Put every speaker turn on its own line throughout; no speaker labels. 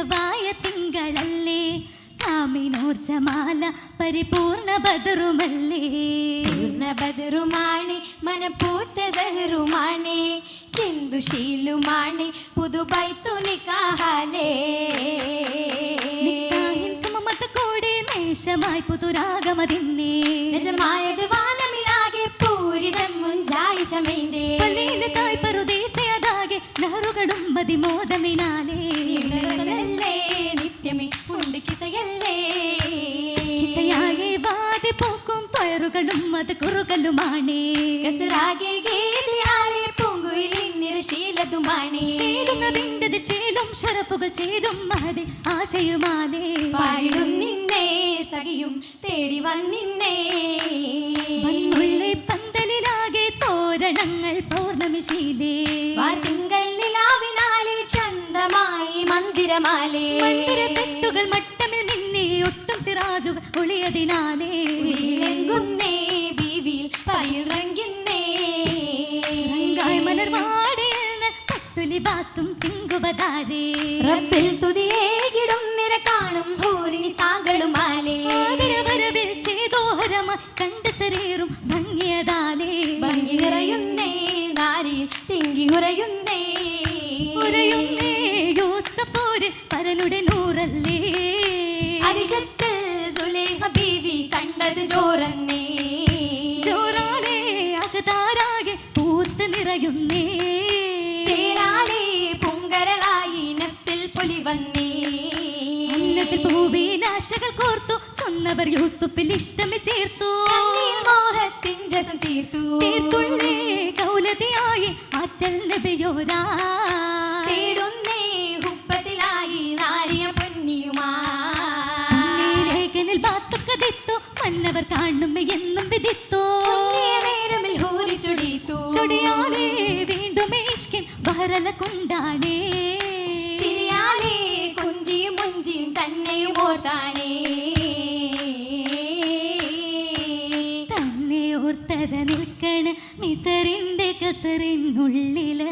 മികവായ തിങ്കളല്ലേ? കാമിനോർജമാല പരിപൂർണ ബദറുമല്ലേ?
പൂർണബദറുമാണ് മനപ്പൂത്ത സഹറുമാണ് ചിന്തുശീലുമാണ് പുതുബൈത്തു നിക്കാഹാലേ
സമമത കൂടെ നേശമായി പുതുരാഗമതിന്നേ.
നിജമായത് വാനമിലാകെ പൂരിതം മുഞ്ചായി ചമേന്റെ
പള്ളിയിലെ തായ് പറുദേശയതാകെ നെഹറുകളും മതിമോദമിനാലേ. അത് കുറുകലുമാണേ.
കസറാകെ ഗേദിയാലെ പൂങ്കുയിലിന്നിരശീലതുമാണേ
ചേരുന്നതിന്റെത് ചേലും ഷറഫുകൾ ചേലും മഹതി ആശയുമാലേ.
പാടും നിന്നേ സഖിയും തേടി വന്നിന്നേ
മണ്ണുള്ളി പന്തലിലാകെ തോരണങ്ങൾ പൗർണമിശീലേ
വാർത്തിങ്കൾ നിലാവിനാലെ ചന്തമായി മന്ദിരമാലേ.
മന്ദിര തട്ടുകൾ മട്ടമിൽ നിന്നെ ഒട്ടും സിറാജുകൾ ഒളിയതിനാലേ.
റബ്ബിൽ തുതിയേകിടും നിര കാണും ഹൂരിനി സാകളുമാലേ
ആദരവരവിൽ ചേതോഹരമ കണ്ട് ശരീറും ഭംഗിയതാലേ.
ഭംഗി നിറയുന്നേ നാരിയിൽ തിങ്കി ഉറയുന്നേ.
ഉറയുന്നേ യോസപ്പോര് പരനുടെ നൂറല്ലേ.
അരിശത്തിൽ സുലേഖ ബീവി കണ്ടത് ജോറന്നേ
ജോറാലേ അകതാരാകെ പൂത്ത് നിറയുന്നേ. അന്നത്തിൽ പൂവിൽ ആശകൾ കോർത്തു. ചൊന്നവർ യൂസുഫിൽ ഇഷ്ടമെ ചേർത്തു.
കണ്ണിൽ മോഹത്തിൻ രസം തീർത്തു.
തീർത്തുള്ളേ കൗലതയായി ആറ്റൽ ലഭയോരാ
തേടുന്നേ ഹുപ്പത്തിലായി നാരിയ പൊന്നിയുമാ.
ലേഖനിൽ ബാത്തൊക്കെ ദിത്തു മന്നവർ കാണും എന്നും വിധിത്തു.
നേരമിൽ ഹൂരി ചുടിത്തു.
ചൊടിയാലേ വീണ്ടും ഇഷ്കിൻ കൊണ്ടാണേ ഓർത്തത നിൽക്കണ മിസറിന്റെ കസറിനുള്ളിൽ.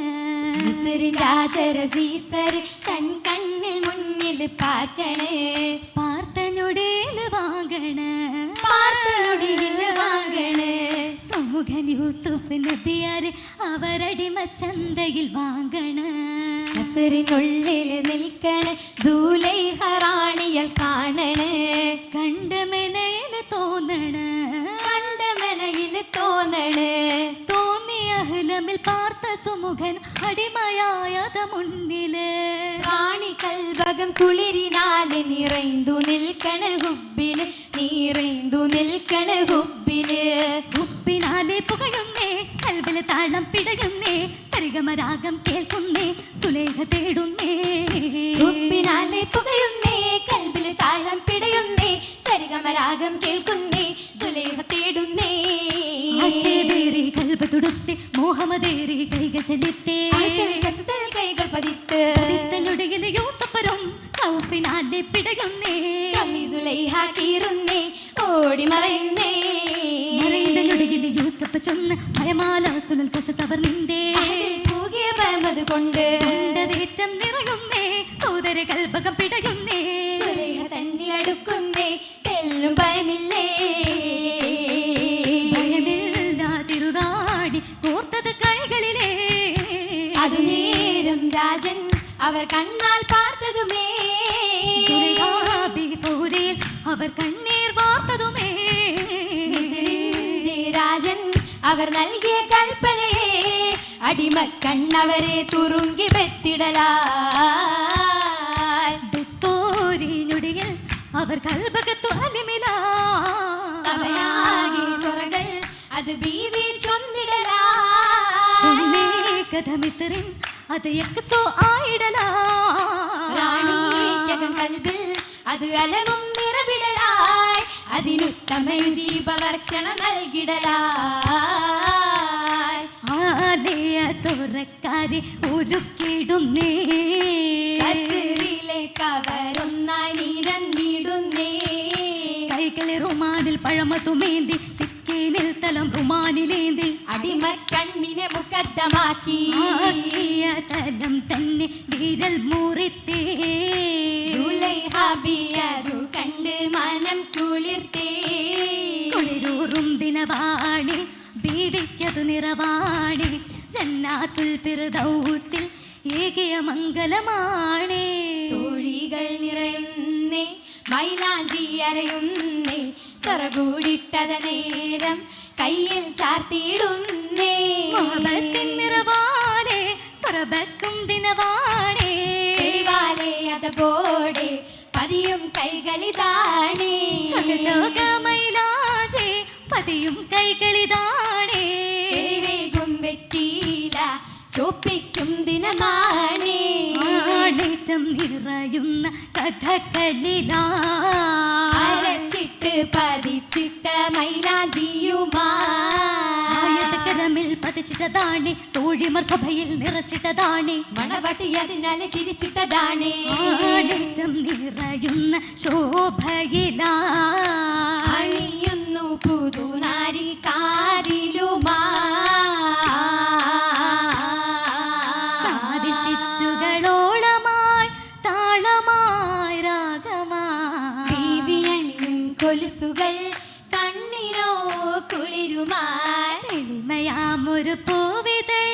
മിസ്രിൻ രാജര സീസർ കൺ കണ്ണിൽ മുന്നിൽ പാർക്കണേ.
പാർത്തഞ്ഞൊടേൽ വാങ്ങണ.
പാർത്തനൊടിയിൽ വാങ്ങണേ.
സുമുഖൻ യൂസുഫ് നബിയാര് അവരടിമ ചന്തയിൽ വാങ്ങണ.
കസറിനുള്ളിൽ നിൽക്കണേ ജൂലൈ ഹറാണിയൽ കാണണേ.
കണ്ടമെനയിൽ തോന്നണ.
മനയിൽ തോന്നണേ.
തോന്നിയ അഹ്ലമിൽ പാർത്ത സുമുഖൻ അടിമയായത മുന്നിലെ
റാണി കൽഭകം കുളിരിനാല് നിറൈന്തു നിൽക്കണ ഹുബിൽ. നീറൈന്തു നിൽക്കണ ഹുബിൽ.
ഉപ്പിനാലെ പുകയുന്നേ കൽവിൽ താളം പിടയുന്നേ പരിഗമരാഗം കേൾക്കുന്നേ സുലേഖ തേടുന്നേ.
ഉപ്പിനാലെ പുകയുന്നേ കൽബിൽ താളം പിടയുന്നേ പരിഗമരാഗം കേൾക്കുന്നേ സുലേഹ തേടുന്നേ.
ആശേതേറി കൽബ തുടുത്തെ മോഹമതേറി കൈകൾ
കസൽ കൈകൾ പതിത്ത്.
പതിത്തനൊടുകിൽ യൂസപ്പരും കൗപ്പിനാലെ പിടയുന്നേ.
കമീസുലൈഹ സുലൈഹ കീറുന്നേ ഓടി മറയുന്നേ
മറയിലൊടുകിൽ യൂസപ്പ് ചൊന്ന് ഭയമാല സുനൽ കസ സവർന്നിന്റെ
പൂകിയ പമത് കൊണ്ട്
കണ്ടതേറ്റം നിറയുന്നേ സോദര കൽപകം പിടയുന്നേ.
അവർ കണ്ണാൽ പാർത്തതുമേ.
അവർ കണ്ണീർ പാർത്തതുമേ
മിസ്രിന്റെ രാജൻ അവർ നൽകിയ കൽപ്പനയെ അടിമക്കണ്ണവരെ തുറുങ്കി വെത്തിടലായി.
ദത്തോരിഞ്ഞൊടിയിൽ അവർ കൽപകത്തു
അലിമിലാകെ സ്വറകൾ അത് ബീവിയിൽ ചൊന്നിടലാ
ചൊന്നേ കഥ മിസറിൻ അത് എക്കത്തോ ആയിടലാ.
റാണിക്കകം കൽബിൽ അത് അലമും നിറവിടലായി. അതിനുത്തമ ജീവവർക്ഷണം നൽകിടലായി.
ആലയ തുറക്കാരെ ഒരുക്കിടുന്നേ
കസറിലേക്ക് അവരൊന്നായി നിരന്നിടുന്നേ.
കൈകളെ റുമാനിൽ പഴമതുമേന്തി സിക്കേനിൽ തലം റുമാനിലേന്തി
അടിമ കണ്ണിനെ മുഖദ്ദമാക്കി
ആക്കിയ തലം തന്നെ വിരൽ മുറിത്തേ.
സുലൈഹാബിയതു കണ്ട് മനം കുളിർത്തേ.
കുളിരൂറും ദിനവാണി ബീവിക്കതു നിറവാണി ജന്നാത്തുൽ ഫിർദൗസിൽ ഏകിയ മംഗലമാണേ.
തോഴികൾ നിറയുന്നേ മൈലാഞ്ചി അരയുന്നേ സ്വറകൂടിട്ടത നേരം കയ്യിൽ ചാർത്തിയിടുന്നേ.
നിറവാണേ തുറബക്കും ദിനവാണേ.
തെളിവാലേ അതപോടെ പതിയും കൈകളിതാണേ.
ശോകമൈലാജേ പതിയും കൈകളിതാണേ.
എരിവേഗും വെറ്റീല ചോപ്പിക്കും ദിനമാണേ.
ആടേറ്റം നിറയുന്ന കഥകളിലാ.
അരച്ചിട്ട് പതിച്ചിട്ട മൈലാഞ്ചിയുമാ.
ആയതക്കരമിൽ പതിച്ചിട്ടതാണേ തോഴിമർ സഭയിൽ നിറച്ചിട്ടതാണ്.
മണവട്ടി അതിനാലെ ചിരിച്ചിട്ടതാണേ.
നിറയുന്ന ശോഭയിലാ.
അണിയുന്നു കൊലുസുകൾ കണ്ണിനോ കുളിരുമായി
തെളിമയാമൊരു പൂവിതൾ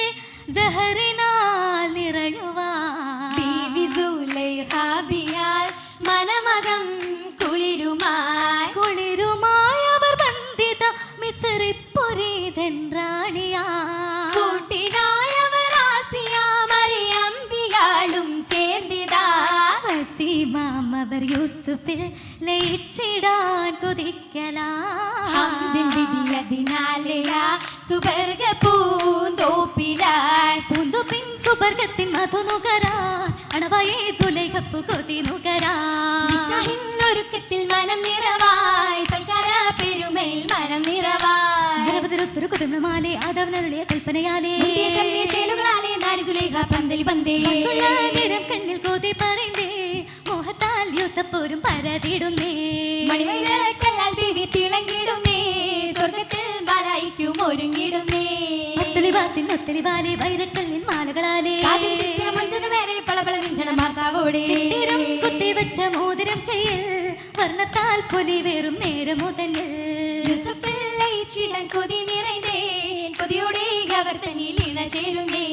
ദഹറിനാൽ നിറയുവാ.
മനമകം
അവർ യൂസുഫിൽ ലയിച്ചിടാൻ കൊതിക്കലാ.
ഹംദിൻ വിധിയതിനാലെയാ സുവർഗ പൂന്തോപ്പിലായി
പൂന്തുപിൻ സുവർഗത്തിൻ മധുനുകരാ അണവായേ തുലൈകപ്പു കൊതി നുകരാ.
നിക്കാഹിന്നൊരുക്കത്തിൽ മനം നിറവായി. സൽക്കാര പെരുമയിൽ മനം നിറവായി.
ജലപതിരൊത്തൊരു കുതുമമാലെ അതവനരുടെ കൽപ്പനയാലേ.
ചമ്മിയ ചേലുകളാലെ നാരി സുലേഖ പന്തലി പന്തേ.
നിരം കണ്ണിൽ കോതി പറയുന്നേ മോഹത്താൽ യുദ്ധപ്പോരും പരതിടുന്നേ.
മണിവൈരക്കല്ലാൽ ബീവി തിളങ്ങിടുന്നേ. സ്വർഗത്തിൽ ബാലായിക്കും ഒരുങ്ങിടുന്നേ.
ഒത്തിരി ഒത്തളിവാലെ വൈരക്കല്ലിൻ മാലകളാലേ.
കാതിൽ ചുറ്റിന മഞ്ചന മേലെ പളപള മാർത്താവോടെ
മോതിരം കയ്യിൽ വർണത്താൽ നേരം
യൂസഫിൽ ലയിച്ചിടൻ കൊതി നിറൈந்தേ കൊതിയോടെ അവർ തന്നിൽ ഇണ ചേരുന്നേ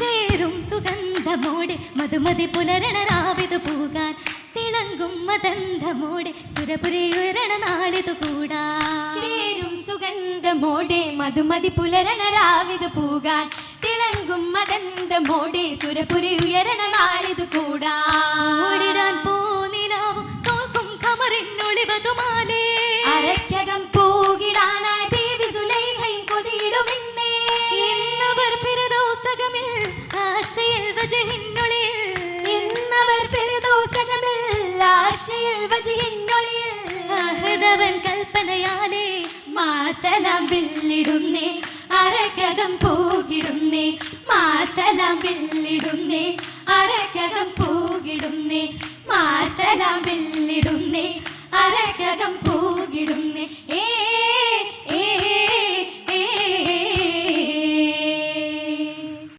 ചേരും സുഗന്ധമോടെ മധുമതി പുലരണ രാവിതു പോകാൻ തിളങ്ങും സുരപുരയുരണ സുരപുരയുയരണ നാളിതു കൂടാ.
ചേരും സുഗന്ധമോടെ മധുമതി പുലരണ രാവിതു പൂകാൻ. തിളങ്ങും മദന്തമോടെ സുരപുരി ഉയരണ നാളിത് കൂടാ.
ഓടിടാൻ പോനിലാവും തോൽക്കും കമറിനൊളിവതുമാലേ.
അരക്കകം പൂകിടാനായി ബീവി സുലൈഹയും കൊതിയിടുമെന്നേ.
എന്നവർ ഫിരദോസകമിൽ ആശയിൽ വജഹിന്നുള്ളിൽ
ഭാഷയിൽ വജയിന്നൊളിയിൽ
അഹദവൻ കൽപ്പനയാലേ
മാസലം വില്ലിടുന്നേ അരക്കകം പൂകിടുന്നേ മാസലം വില്ലിടുന്നേ അരക്കകം പൂകിടുന്നേ മാസലം വില്ലിടുന്നേ അരക്കകം പൂകിടുന്നേ